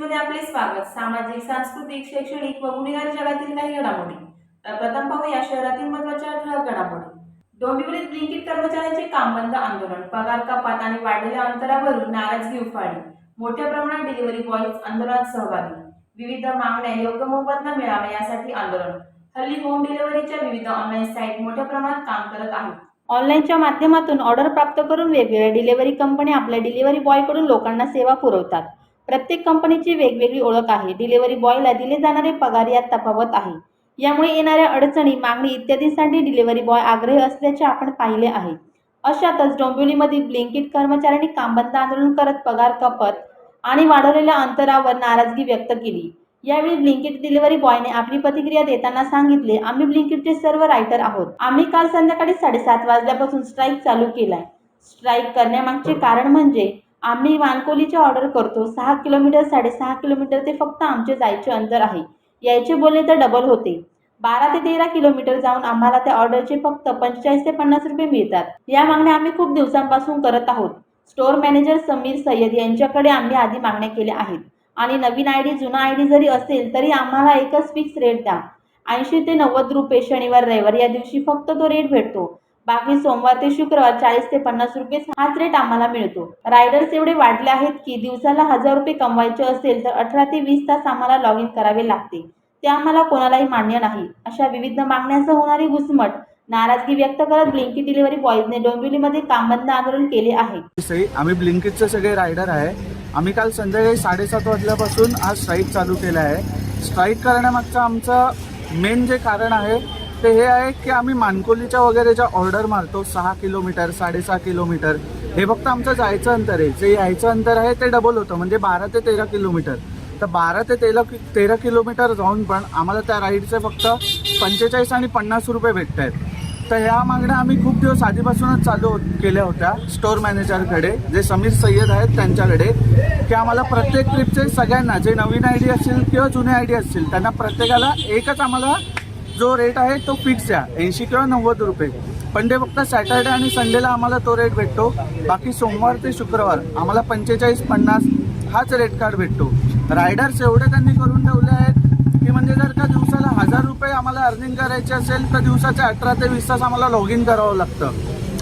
स्वागत. सामाजिक सांस्कृतिक शैक्षणिक व गुन्हेगारी जगातील काही घडामोडी. प्रथम पाहूया शहरातील महत्त्वाच्या ठळक घडामोडी. डोंबिवलीत ब्लिंकिट कर्मचाऱ्यांचे काम बंद आंदोलन. पगार कपात आणि वाढलेल्या अंतरावरून नाराजगी उफाळली. मोठ्या प्रमाणात डिलिव्हरी बॉईज आंदोलनात सहभागी. विविध मागण्या योग्य मोबदला मिळावा यासाठी आंदोलन. हल्ली होम डिलिव्हरीच्या विविध ऑनलाईन साईट मोठ्या प्रमाणात काम करत आहेत. ऑनलाईनच्या माध्यमातून ऑर्डर प्राप्त करून वेगवेगळ्या डिलिव्हरी कंपन्या आपल्या डिलिव्हरी बॉयकडून लोकांना सेवा पुरवतात. प्रत्येक कंपनीची वेगवेगळी ओळख आहे. डिलिव्हरी बॉयला दिले जाणारे पगार यात तफावत आहे. यामुळे येणाऱ्या अडचणी मागणी इत्यादींसाठी डिलिव्हरी बॉय आग्रही असल्याचे आपण पाहिले आहे. अशातच डोंबिवलीमधील ब्लिंकिट कर्मचाऱ्यांनी कामबंद आंदोलन करत पगार कपात आणि वाढवलेल्या अंतरावर नाराजगी व्यक्त केली. यावेळी ब्लिंकिट डिलिव्हरी बॉयने आपली प्रतिक्रिया देताना सांगितले आम्ही ब्लिंकिटचे सर्व रायटर आहोत. आम्ही काल संध्याकाळी साडेसात वाजल्यापासून स्ट्राईक चालू केलाय. स्ट्राईक करण्यामागचे कारण म्हणजे आम्ही वानकोलीचे ऑर्डर करतो. सहा किलोमीटर साडेसहा किलोमीटर ते फक्त आमचे जायचे अंतर आहे. यायचे बोलले तर डबल होते. बारा ते तेरा किलोमीटर जाऊन आम्हाला त्या ऑर्डरचे फक्त पंचेचाळीस ते पन्नास रुपये मिळतात. या मागण्या आम्ही खूप दिवसांपासून करत आहोत. स्टोअर मॅनेजर समीर सय्यद यांच्याकडे आम्ही आधी मागण्या केल्या आहेत. आणि नवीन आय डी जुना आय डी जरी असेल तरी आम्हाला एकच फिक्स रेट द्या. ऐंशी ते नव्वद रुपये शनिवार रविवार या दिवशी फक्त तो रेट भेटतो. बाकी सोमवार ते शुक्रवार चाळीस ते पन्नास रुपये हाच रेट आम्हाला मिळतो. रायडर्स एवढे वाढले आहेत की दिवसाला हजार रुपये कमवायचे असेल तर अठरा ते वीस तास आम्हाला लॉग इन करावे लागते. ते आम्हाला कोणालाही मान्य नाही. अशा विविध मागण्यांसह होणारी घुसमट नाराजगी व्यक्त करत ब्लिंकी डिलिव्हरी बॉयजने डोंबिवलीमध्ये कामबंद आंदोलन केले आहे. आम्ही ब्लिंकिटचे सगळे रायडर आहे. आम्ही काल संध्याकाळी साडेसात वाजल्यापासून आज स्ट्राईक चालू केला आहे. स्ट्राईक करण्यामागचं आमचं मेन जे कारण आहे ते हे आहे की आम्ही मानकोलीच्या वगैरे ज्या ऑर्डर मारतो सहा किलोमीटर साडेसहा किलोमीटर. हे फक्त आमचं जायचं अंतर आहे. जे यायचं अंतर आहे ते डबल होतं म्हणजे बारा ते तेरा किलोमीटर. तर बारा ते तेरा तेरा किलोमीटर जाऊन पण आम्हाला त्या राईडचे फक्त पंचेचाळीस आणि पन्नास रुपये भेटत आहेत तर ह्या मागण्या आम्ही खूप दिवस आधीपासूनच चालू केल्या होत्या स्टोअर मॅनेजरकडे जे समीर सय्यद आहेत त्यांच्याकडे की आम्हाला प्रत्येक ट्रिपचे सगळ्यांना जे नवीन आय डी असतील किंवा जुने आय डी असतील त्यांना प्रत्येकाला एकच आम्हाला जो रेट आहे तो फिक्स द्या ऐंशी किंवा नव्वद रुपये. पण ते फक्त सॅटर्डे आणि संडेला आम्हाला तो रेट भेटतो. बाकी सोमवार ते शुक्रवार आम्हाला पंचेचाळीस पन्नास हाच रेट कार्ड भेटतो. रायडर्स एवढे त्यांनी करून ठेवले आहेत की म्हणजे जर का दिवसाला हजार रुपये आम्हाला अर्निंग करायचे असेल तर दिवसाचे अठरा ते वीस तास आम्हाला लॉग इन करावं लागतं.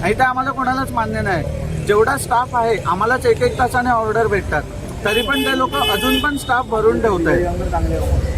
आणि ते आम्हाला कोणालाच मान्य नाही. जेवढा स्टाफ आहे आम्हालाच एक एक तासाने ऑर्डर भेटतात. तरी पण ते लोक अजून पण स्टाफ भरून ठेवत आहेत